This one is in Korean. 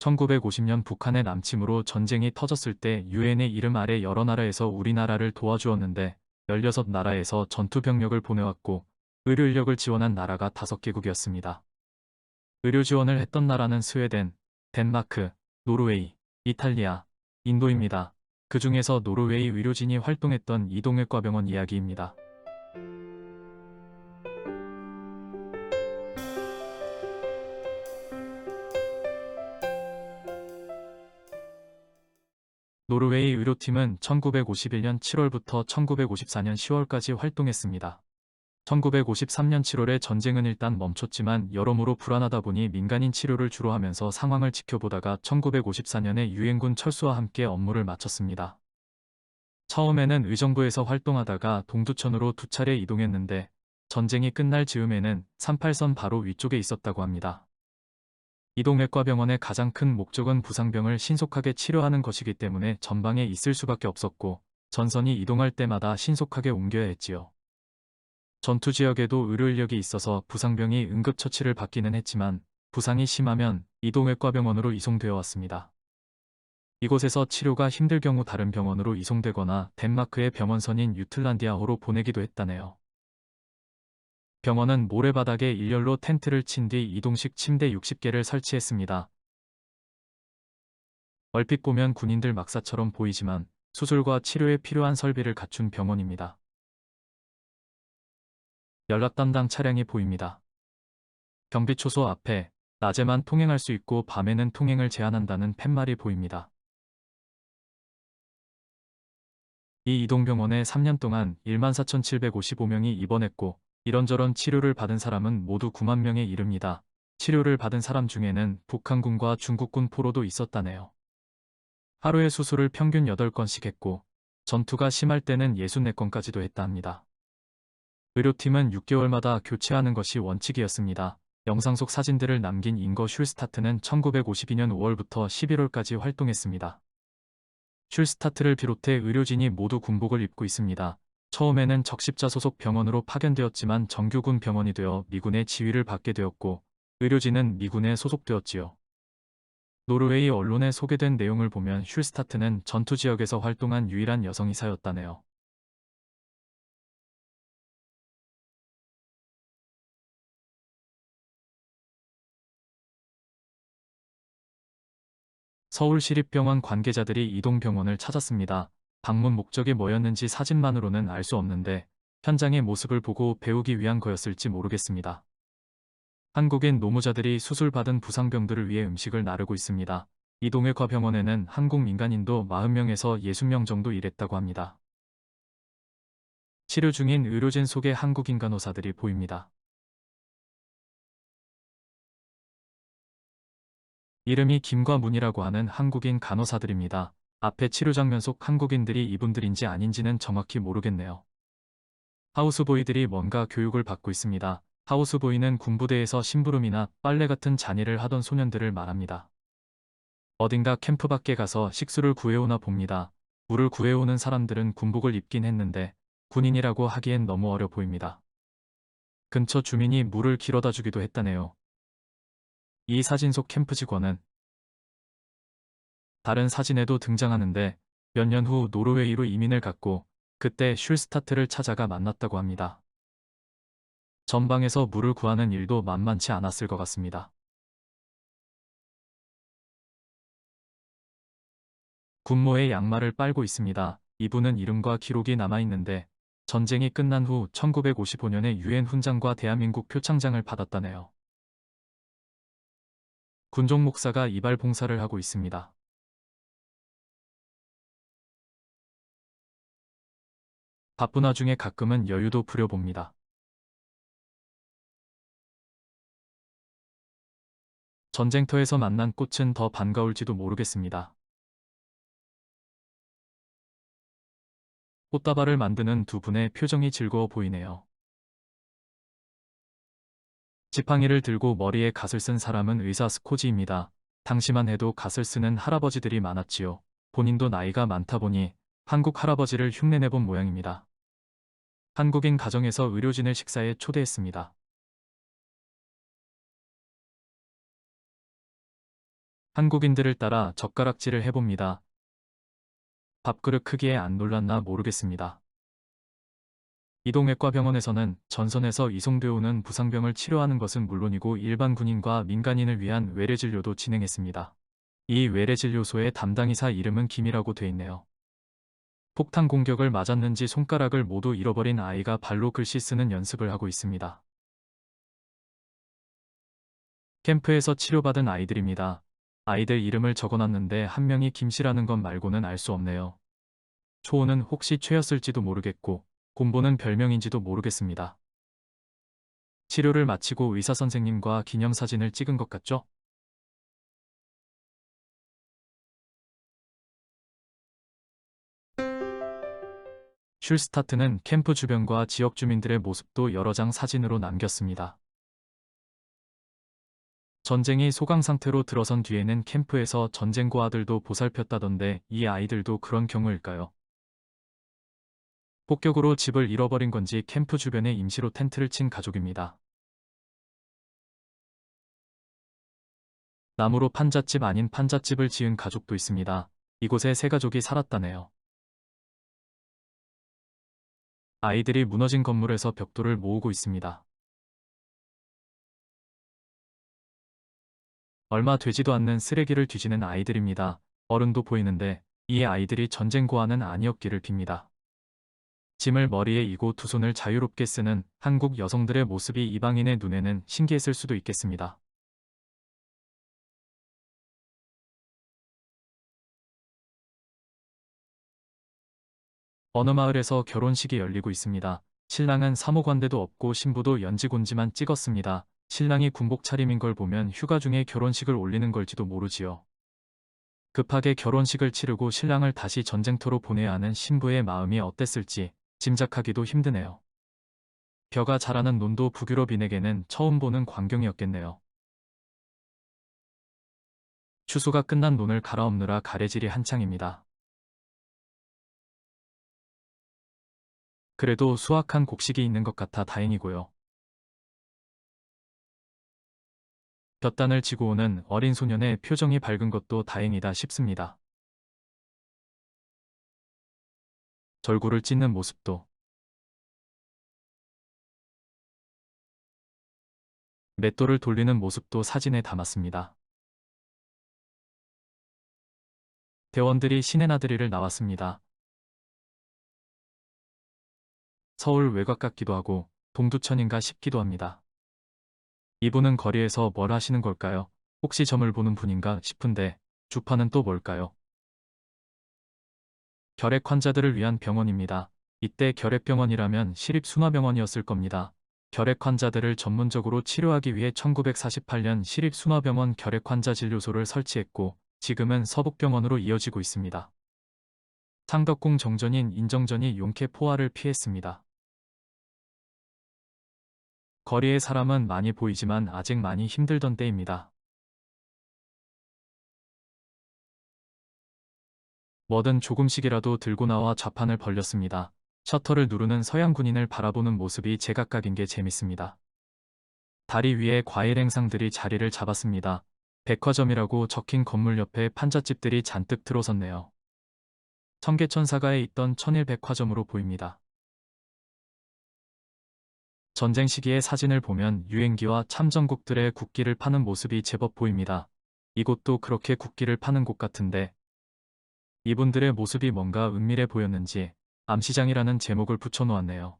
1950년 북한의 남침으로 전쟁이 터졌을 때 유엔의 이름 아래 여러 나라에서 우리나라를 도와주었는데 16나라에서 전투병력을 보내왔고 의료 인력을 지원한 나라가 5개국이었습니다. 의료 지원을 했던 나라는 스웨덴, 덴마크, 노르웨이, 이탈리아, 인도입니다. 그 중에서 노르웨이 의료진이 활동했던 이동외과병원 이야기입니다. 노르웨이 의료팀은 1951년 7월부터 1954년 10월까지 활동했습니다. 1953년 7월에 전쟁은 일단 멈췄지만 여러모로 불안하다 보니 민간인 치료를 주로 하면서 상황을 지켜보다가 1954년에 유엔군 철수와 함께 업무를 마쳤습니다. 처음에는 의정부에서 활동하다가 동두천으로 두 차례 이동했는데 전쟁이 끝날 즈음에는 38선 바로 위쪽에 있었다고 합니다. 이동외과병원의 가장 큰 목적은 부상병을 신속하게 치료하는 것이기 때문에 전방에 있을 수밖에 없었고 전선이 이동할 때마다 신속하게 옮겨야 했지요. 전투 지역에도 의료 인력이 있어서 부상병이 응급처치를 받기는 했지만 부상이 심하면 이동외과병원으로 이송되어 왔습니다. 이곳에서 치료가 힘들 경우 다른 병원으로 이송되거나 덴마크의 병원선인 유틀란디아호로 보내기도 했다네요. 병원은 모래바닥에 일렬로 텐트를 친 뒤 이동식 침대 60개를 설치했습니다. 얼핏 보면 군인들 막사처럼 보이지만 수술과 치료에 필요한 설비를 갖춘 병원입니다. 연락 담당 차량이 보입니다. 경비초소 앞에 낮에만 통행할 수 있고 밤에는 통행을 제한한다는 팻말이 보입니다. 이 이동병원에 3년 동안 14,755명이 입원했고 이런저런 치료를 받은 사람은 모두 9만 명에 이릅니다. 치료를 받은 사람 중에는 북한군과 중국군 포로도 있었다네요. 하루에 수술을 평균 8건씩 했고 전투가 심할 때는 64건까지도 했다 합니다. 의료팀은 6개월마다 교체하는 것이 원칙이었습니다. 영상 속 사진들을 남긴 잉거 슐스타트는 1952년 5월부터 11월까지 활동했습니다. 슐스타트를 비롯해 의료진이 모두 군복을 입고 있습니다. 처음에는 적십자 소속 병원으로 파견되었지만 정규군 병원이 되어 미군의 지휘를 받게 되었고 의료진은 미군에 소속되었지요. 노르웨이 언론에 소개된 내용을 보면 슐스타트는 전투 지역에서 활동한 유일한 여성이사였다네요. 서울시립병원 관계자들이 이동병원을 찾았습니다. 방문 목적이 뭐였는지 사진만으로는 알 수 없는데 현장의 모습을 보고 배우기 위한 거였을지 모르겠습니다. 한국인 노무자들이 수술받은 부상병들을 위해 음식을 나르고 있습니다. 이동외과 병원에는 한국 민간인도 40명에서 60명 정도 일했다고 합니다. 치료 중인 의료진 속에 한국인 간호사들이 보입니다. 이름이 김과 문이라고 하는 한국인 간호사들입니다. 앞에 치료 장면 속 한국인들이 이분들인지 아닌지는 정확히 모르겠네요. 하우스보이들이 뭔가 교육을 받고 있습니다. 하우스보이는 군부대에서 심부름이나 빨래 같은 잔일을 하던 소년들을 말합니다. 어딘가 캠프 밖에 가서 식수를 구해오나 봅니다. 물을 구해오는 사람들은 군복을 입긴 했는데 군인이라고 하기엔 너무 어려 보입니다. 근처 주민이 물을 길어다 주기도 했다네요. 이 사진 속 캠프 직원은 다른 사진에도 등장하는데 몇 년 후 노르웨이로 이민을 갔고 그때 슐스타트를 찾아가 만났다고 합니다. 전방에서 물을 구하는 일도 만만치 않았을 것 같습니다. 군모의 양말을 빨고 있습니다. 이분은 이름과 기록이 남아있는데 전쟁이 끝난 후 1955년에 유엔 훈장과 대한민국 표창장을 받았다네요. 군종 목사가 이발 봉사를 하고 있습니다. 바쁜 와중에 가끔은 여유도 부려봅니다. 전쟁터에서 만난 꽃은 더 반가울지도 모르겠습니다. 꽃다발을 만드는 두 분의 표정이 즐거워 보이네요. 지팡이를 들고 머리에 갓을 쓴 사람은 의사 스코지입니다. 당시만 해도 갓을 쓰는 할아버지들이 많았지요. 본인도 나이가 많다 보니 한국 할아버지를 흉내내본 모양입니다. 한국인 가정에서 의료진을 식사에 초대했습니다. 한국인들을 따라 젓가락질을 해봅니다. 밥그릇 크기에 안 놀랐나 모르겠습니다. 이동외과 병원에서는 전선에서 이송되어 오는 부상병을 치료하는 것은 물론이고 일반 군인과 민간인을 위한 외래 진료도 진행했습니다. 이 외래 진료소의 담당이사 이름은 김이라고 돼 있네요. 폭탄 공격을 맞았는지 손가락을 모두 잃어버린 아이가 발로 글씨 쓰는 연습을 하고 있습니다. 캠프에서 치료받은 아이들입니다. 아이들 이름을 적어놨는데 한 명이 김씨라는 것 말고는 알 수 없네요. 초호는 혹시 최였을지도 모르겠고 곰보는 별명인지도 모르겠습니다. 치료를 마치고 의사 선생님과 기념사진을 찍은 것 같죠? 슐스타트는 캠프 주변과 지역 주민들의 모습도 여러 장 사진으로 남겼습니다. 전쟁이 소강 상태로 들어선 뒤에는 캠프에서 전쟁고 아들도 보살폈다던데 이 아이들도 그런 경우일까요? 폭격으로 집을 잃어버린 건지 캠프 주변에 임시로 텐트를 친 가족입니다. 나무로 판잣집 아닌 판잣집을 지은 가족도 있습니다. 이곳에 세 가족이 살았다네요. 아이들이 무너진 건물에서 벽돌을 모으고 있습니다. 얼마 되지도 않는 쓰레기를 뒤지는 아이들입니다. 어른도 보이는데 이 아이들이 전쟁 고아는 아니었기를 빕니다. 짐을 머리에 이고 두 손을 자유롭게 쓰는 한국 여성들의 모습이 이방인의 눈에는 신기했을 수도 있겠습니다. 어느 마을에서 결혼식이 열리고 있습니다. 신랑은 사모관대도 없고 신부도 연지곤지만 찍었습니다. 신랑이 군복 차림인 걸 보면 휴가 중에 결혼식을 올리는 걸지도 모르지요. 급하게 결혼식을 치르고 신랑을 다시 전쟁터로 보내야 하는 신부의 마음이 어땠을지 짐작하기도 힘드네요. 벼가 자라는 논도 북유럽인에게는 처음 보는 광경이었겠네요. 추수가 끝난 논을 갈아엎느라 가래질이 한창입니다. 그래도 수확한 곡식이 있는 것 같아 다행이고요. 볕단을 지고 오는 어린 소년의 표정이 밝은 것도 다행이다 싶습니다. 절구를 찢는 모습도 맷돌을 돌리는 모습도 사진에 담았습니다. 대원들이 신의 나들이를 나왔습니다. 서울 외곽 같기도 하고 동두천인가 싶기도 합니다. 이분은 거리에서 뭘 하시는 걸까요? 혹시 점을 보는 분인가 싶은데 주파는 또 뭘까요? 결핵 환자들을 위한 병원입니다. 이때 결핵병원이라면 시립순화병원이었을 겁니다. 결핵 환자들을 전문적으로 치료하기 위해 1948년 시립순화병원 결핵 환자 진료소를 설치했고 지금은 서북병원으로 이어지고 있습니다. 상덕궁 정전인 인정전이 용케 포화를 피했습니다. 거리의 사람은 많이 보이지만 아직 많이 힘들던 때입니다. 뭐든 조금씩이라도 들고 나와 좌판을 벌렸습니다. 셔터를 누르는 서양 군인을 바라보는 모습이 제각각인 게 재밌습니다. 다리 위에 과일 행상들이 자리를 잡았습니다. 백화점이라고 적힌 건물 옆에 판잣집들이 잔뜩 들어섰네요. 청계천 사가에 있던 천일백화점으로 보입니다. 전쟁 시기의 사진을 보면 유행기와 참전국들의 국기를 파는 모습이 제법 보입니다. 이곳도 그렇게 국기를 파는 곳 같은데 이분들의 모습이 뭔가 은밀해 보였는지 암시장이라는 제목을 붙여놓았네요.